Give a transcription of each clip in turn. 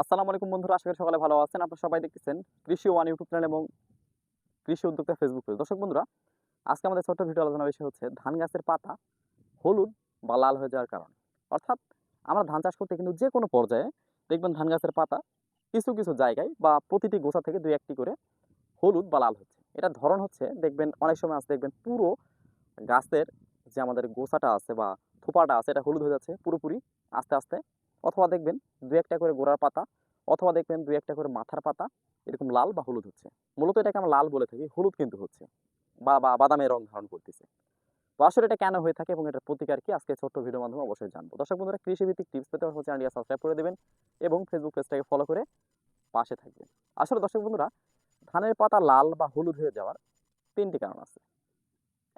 আসসালামু আলাইকুম বন্ধুরা, আশা করি সকালে ভালো আছেন। আপনারা সবাই দেখতেছেন কৃষি ওয়ান ইউটিউব চ্যানেল এবং কৃষি উদ্যোক্তা ফেসবুক পেজ দর্শক বন্ধুরা, আজকে আমাদের ছোট্ট ভিডিও আলোচনা বিষয় হচ্ছে ধান গাছের পাতা হলুদ বা লাল হয়ে যাওয়ার কারণ। অর্থাৎ আমরা ধান চাষ করতে কিন্তু যে কোনো পর্যায়ে দেখবেন ধান গাছের পাতা কিছু কিছু জায়গায় বা প্রতিটি গোছা থেকে দুই একটি করে হলুদ বা লাল হচ্ছে। এটা ধরন হচ্ছে, দেখবেন অনেক সময় আছে, দেখবেন পুরো গাছের যে আমাদের গোছাটা আছে বা থোপাটা আছে, এটা হলুদ হয়ে যাচ্ছে, পুরোপুরি আস্তে আস্তে অথবা দেখবেন দু একটা করে গোড়ার পাতা, অথবা দেখবেন দু একটা করে মাথার পাতা, এরকম লাল বা হলুদ হচ্ছে। মূলত এটাকে আমরা লাল বলে থাকি, হলুদ কিন্তু হচ্ছে, বা বা, বাদামের রং ধারণ করতেছে। তো আসলে এটা কেন হয়ে থাকে এবং এটার প্রতিকার কি, আজকে ছোট্ট ভিডিওর মাধ্যমে অবশ্যই জানব। দর্শক বন্ধুরা, কৃষিভিত্তিক টিপস পেতে হচ্ছে চ্যানেলটি সাবস্ক্রাইব করে দেবেন এবং ফেসবুক পেজটাকে ফলো করে পাশে থাকবেন। আসলে দর্শক বন্ধুরা, ধানের পাতা লাল বা হলুদ হয়ে যাওয়ার তিনটি কারণ আছে।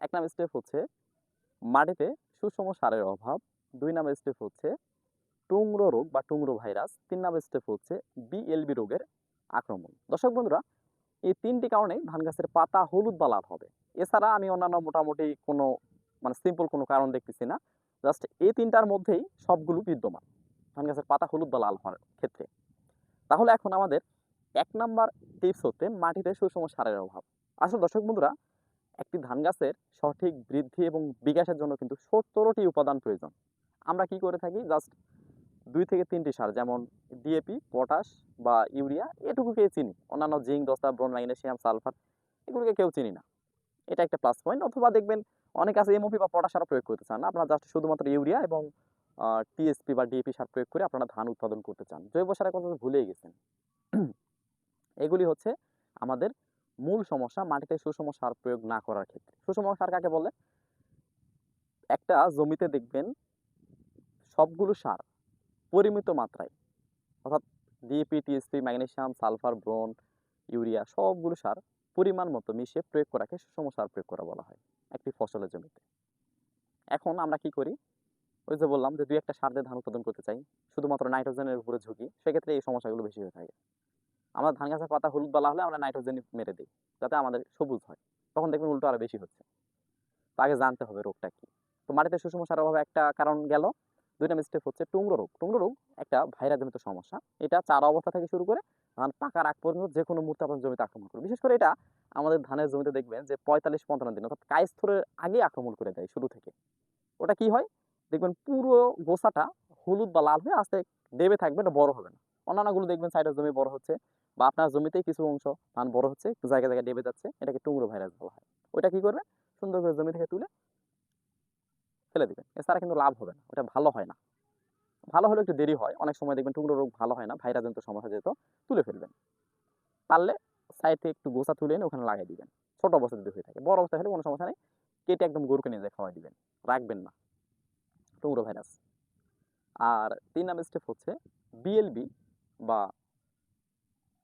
এক নাম্বার স্টেপ হচ্ছে মাটিতে সুষম সারের অভাব, দুই নাম্বার স্টেপ হচ্ছে টুংরো রোগ বা টুংরো ভাইরাস, তিন নাম্বার স্টেপ হচ্ছে বিএলবি রোগের আক্রমণ। দর্শক বন্ধুরা, এই তিনটি কারণেই ধান গাছের পাতা হলুদ বা লাল হবে। এছাড়া আমি অন্যান্য মোটামুটি কোনো মানে সিম্পল কোনো কারণ দেখতেছি না। জাস্ট এই তিনটার মধ্যেই সবগুলো বিদ্যমান। ধান গাছের পাতা হলুদ বা লাল হওয়ার ক্ষেত্রে। তাহলে এখন আমাদের এক নাম্বার টিপস হচ্ছে মাটিতে সুষম সারের অভাব। আসলে দর্শক বন্ধুরা, একটি ধান গাছের সঠিক বৃদ্ধি এবং বিকাশের জন্য কিন্তু সত্তরটি উপাদান প্রয়োজন। আমরা কি করে থাকি? জাস্ট দুই থেকে তিনটি সার, যেমন ডিএপি পটাশ বা ইউরিয়া এটুকুকে চিনি। অন্যান্য জিঙ্ক, দস্তা ব্রোন ম্যাগনেসিয়াম, সালফার, এগুলোকে কেউ চিনি না। এটা একটা প্লাস পয়েন্ট অথবা দেখবেন অনেক আছে এমওপি বা পটাশ সার প্রয়োগ করতে চান। আপনারা জাস্ট শুধুমাত্র ইউরিয়া এবং টিএসপি বা ডিএপি সার প্রয়োগ করে আপনারা ধান উৎপাদন করতে চান। জৈব সারের কথা ভুলেই গেছেন। এগুলি হচ্ছে আমাদের মূল সমস্যা মাটিতে সুষম সার প্রয়োগ না করার ক্ষেত্রে। সুষম সার কাকে বলে? একটা জমিতে দেখবেন সবগুলো সার পরিমিত মাত্রায়। অর্থাৎ DAP TSP magnesium, sulphur, boron, urea সবগুলো সার পরিমাণ মতো মিশিয়ে প্রয়োগ করাকে সুষম সার প্রয়োগ করা বলা হয় একটি ফসলের জমিতে। এখন আমরা কি করি? ওই যে বললাম যে দুই একটা সার দিয়ে ধান উৎপাদন করতে চাই, শুধুমাত্র নাইট্রোজেনের উপরে ঝুঁকি, সেক্ষেত্রে এই সমস্যাগুলো বেশি হয়ে থাকে। আমরা ধান গাছের পাতা হলুদ বলা হলে আমরা নাইট্রোজেন মেরে দিই, যাতে আমাদের সবুজ হয়। তখন দেখবেন উল্টো আরও বেশি হচ্ছে। তো আগে জানতে হবে রোগটা কি। তো মাটিতে সুষম সারের অভাবে একটা কারণ গেল দুই নম্বর স্টেপ হচ্ছে টুংরো রোগ। টুংরো রোগ একটা ভাইরাসজনিত সমস্যা। এটা চারা অবস্থা থেকে শুরু করে ধান পাকার আগ পর্যন্ত যে কোনো মুহূর্তে আপনার জমিতে আক্রমণ করে বিশেষ করে এটা আমাদের ধানের জমিতে দেখবেন যে পঁয়তাল্লিশ পঞ্চান্ন দিন, অর্থাৎ কায়স্থরের আগে আক্রমণ করে দেয় শুরু থেকে। ওটা কি হয়? দেখবেন পুরো গোসাটা হলুদ বা লাল হয়ে আস্তে দেবে থাকবে, এটা বড় হবে না। অন্যান্যগুলো দেখবেন সাইডের জমি বড় হচ্ছে বা আপনার জমিতেই কিছু অংশ ধান বড় হচ্ছে জায়গায় জায়গায় ডেবে যাচ্ছে, এটাকে টুংরো ভাইরাস বলা হয়। ওইটা কি করবে? সুন্দর করে জমি থেকে তুলে ফেলে দিবেন। এছাড়া কিন্তু লাভ হবে না, ওটা ভালো হয় না। ভালো হলে একটু দেরি হয়। অনেক সময় দেখবেন টুকরো রোগ ভালো হয় না ভাইরাসজনিত সমস্যা যেহেতু তুলে ফেলবেন। পারলে সাইডে একটু গোসা তুলে এনে ওখানে লাগিয়ে দিবেন। ছোট অবস্থা যদি হয়ে থাকে, বড় অবস্থা হলে কোনো সমস্যা নেই। কেটে একদম গরুকে নিয়ে যায় খাওয়াই দিবেন। রাখবেন না। টুকরো ভাইরাস। আর তিন নাম্বার স্টেপ হচ্ছে বিএলবি বা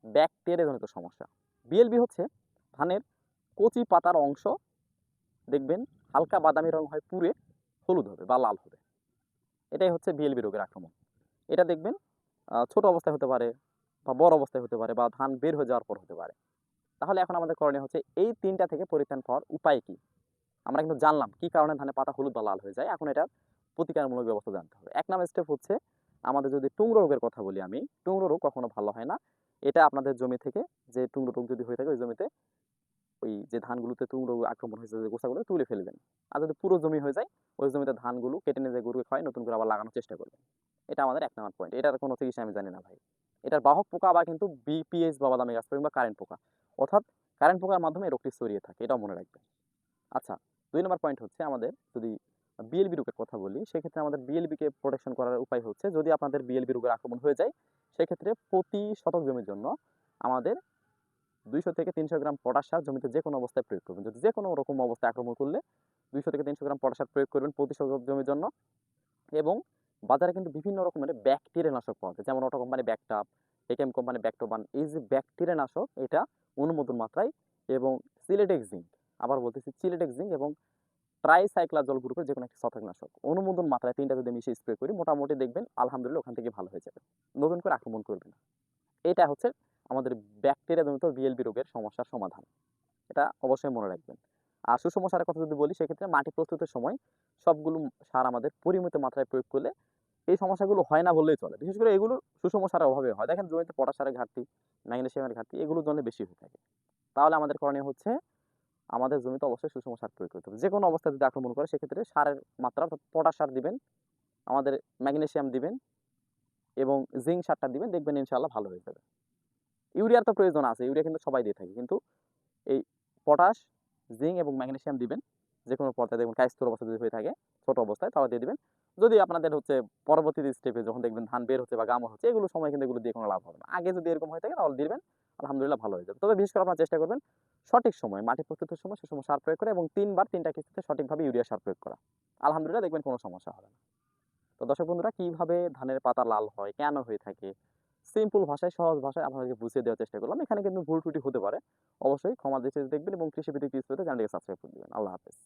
ব্যাকটেরিয়াজনিত সমস্যা। বিএলবি হচ্ছে ধানের কচি পাতার অংশ। দেখবেন হালকা বাদামি রং হয় পুরে হলুদ হবে বা লাল হবে। এটাই হচ্ছে বিএলবি রোগের আক্রমণ। এটা দেখবেন ছোট অবস্থায় হতে পারে বা বড় অবস্থায় হতে পারে বা ধান বের হয়ে যাওয়ার পর হতে পারে। তাহলে এখন আমাদের করণীয় হচ্ছে এই তিনটা থেকে পরিত্রাণ পাওয়ার উপায় কি? আমরা কিন্তু জানলাম কি কারণে ধানের পাতা হলুদ বা লাল হয়ে যায়। এখন এটার প্রতিকারমূলক ব্যবস্থা জানতে হবে। এক নাম্বার স্টেপ হচ্ছে আমাদের যদি টুংরো রোগের কথা বলি আমি, টুংরো রোগ কখনো ভালো হয় না। এটা আপনাদের জমি থেকে যে টুংরো রোগ যদি হয়ে থাকে ওই জমিতে ওই যে ধানগুলোতে টুংরো আক্রমণ হয়েছে, যে গোছাগুলো তুলে ফেলবেন। আর যদি পুরো জমি হয়ে যায়, ওই জমিতে ধানগুলো কেটে নিয়ে যে গরুকে খাওয়াই নতুন করে আবার লাগানোর চেষ্টা করবেন। এটা আমাদের এক নাম্বার পয়েন্ট এটার কোনো চিকিৎসা আমি জানি না ভাই। এটার বাহক পোকা আবার কিন্তু বিপিএস বা বাদামি গাছ কিংবা কারেন্ট পোকা। অর্থাৎ কারেন্ট পোকার মাধ্যমে এই রোগটি ছড়িয়ে থাকে, এটাও মনে রাখবেন। আচ্ছা দুই নম্বর পয়েন্ট হচ্ছে আমাদের যদি বিএলবি রোগের কথা বলি, সেক্ষেত্রে আমাদের বিএলবিকে প্রোটেকশন করার উপায় হচ্ছে, যদি আপনাদের বিএলবি রোগের আক্রমণ হয়ে যায়, সেক্ষেত্রে প্রতি শতক জমির জন্য আমাদের দুইশো থেকে তিনশো গ্রাম পটাশ সার জমিতে যে কোনো অবস্থায় প্রয়োগ করবেন। যদি যে কোনো রকম অবস্থায় আক্রমণ করলে দুইশো থেকে তিনশো গ্রাম পটাশ সার প্রয়োগ করবেন প্রতি জমির জন্য। এবং বাজারে কিন্তু বিভিন্ন রকমের ব্যাকটেরিয়া নাশক পাওয়া যায়। যেমন অটো কোম্পানি ব্যাকটাপ একেম কোম্পানি ব্যাকটোবান, এই যে ব্যাকটেরিয়া নাশক এটা অনুমোদন মাত্রায় এবং সিলেটেক জিঙ্ক, আবার বলতেছি সিলেটেক জিঙ্ক এবং ট্রাইসাইক্লাজল গ্রুপের যে কোনো একটি ছত্রাকনাশক। অনুমোদন মাত্রায় তিনটা যদি মিশিয়ে স্প্রে করি, মোটামুটি দেখবেন আলহামদুলিল্লাহ ওখান থেকে ভালো হয়ে যাবে। নতুন করে আক্রমণ করবে না। এটা হচ্ছে আমাদের ব্যাকটেরিয়া জনিত বিএলবি রোগের সমস্যার সমাধান। এটা অবশ্যই মনে রাখবেন। আর সুষম সারের কথা যদি বলি, সেক্ষেত্রে মাটি প্রস্তুতের সময় সবগুলো সার আমাদের পরিমিত মাত্রায় প্রয়োগ করলে এই সমস্যাগুলো হয় না বললেই চলে। বিশেষ করে এগুলো সুষম সারের অভাবে হয়। দেখেন জমিতে পটাশ সারের ঘাটতি, ম্যাগনেসিয়ামের ঘাটতি, এগুলোর জন্য বেশি হয়ে থাকে। তাহলে আমাদের করণীয় হচ্ছে, আমাদের জমিতে অবশ্যই সুষম সার প্রয়োগ করতে হবে। যে কোনো অবস্থায় যদি আক্রমণ করে, সেক্ষেত্রে সারের মাত্রা অর্থাৎ পটাশ সার দিবেন, আমাদের ম্যাগনেসিয়াম দিবেন এবং জিঙ্ক সারটা দিবেন, দেখবেন ইনশাআল্লাহ ভালো হয়ে যাবে। ইউরিয়ার তো প্রয়োজন আছে, ইউরিয়া কিন্তু সবাই দিয়ে থাকে। কিন্তু এই পটাশ, জিঙ্ক এবং ম্যাগনেসিয়াম দিবেন যে কোনো পর্যায়ে দেখবেন কায়স্থর অবস্থা যদি হয়ে থাকে, ছোট অবস্থায় তাহলে দিয়ে দিবেন। যদি আপনাদের হচ্ছে পরবর্তী স্টেপে যখন দেখবেন ধান বের হচ্ছে বা গাম হচ্ছে, এগুলো সময় কিন্তু এগুলো দিয়ে কোনো লাভ হবে না। আগে যদি এরকম হয়ে থাকে তাহলে দিবেন, আলহামদুলিল্লাহ ভালো হয়ে যাবে। তবে বিশেষ করে আপনারা চেষ্টা করবেন সঠিক সময়, মাটি প্রস্তুতের সময় সে সময় সার প্রয়োগ করে এবং তিনবার তিনটা কিস্তিতে সঠিকভাবে ইউরিয়া সার প্রয়োগ করা। আলহামদুলিল্লাহ দেখবেন কোনো সমস্যা হবে না। তো দর্শক বন্ধুরা, কীভাবে ধানের পাতা লাল হয়, কেন হয়ে থাকে সিম্পল ভাষায়, সহজ ভাষায় আপনাদেরকে বুঝিয়ে দেওয়ার চেষ্টা করলাম। এখানে কিন্তু ভুল ত্রুটি হতে পারে। অবশ্যই ক্ষমা দেখবেন এবং কৃষিভিত্তিক টিপস পেতে চ্যানেলটিকে সাবস্ক্রাইব করে দেবেন। আল্লাহ হাফেজ।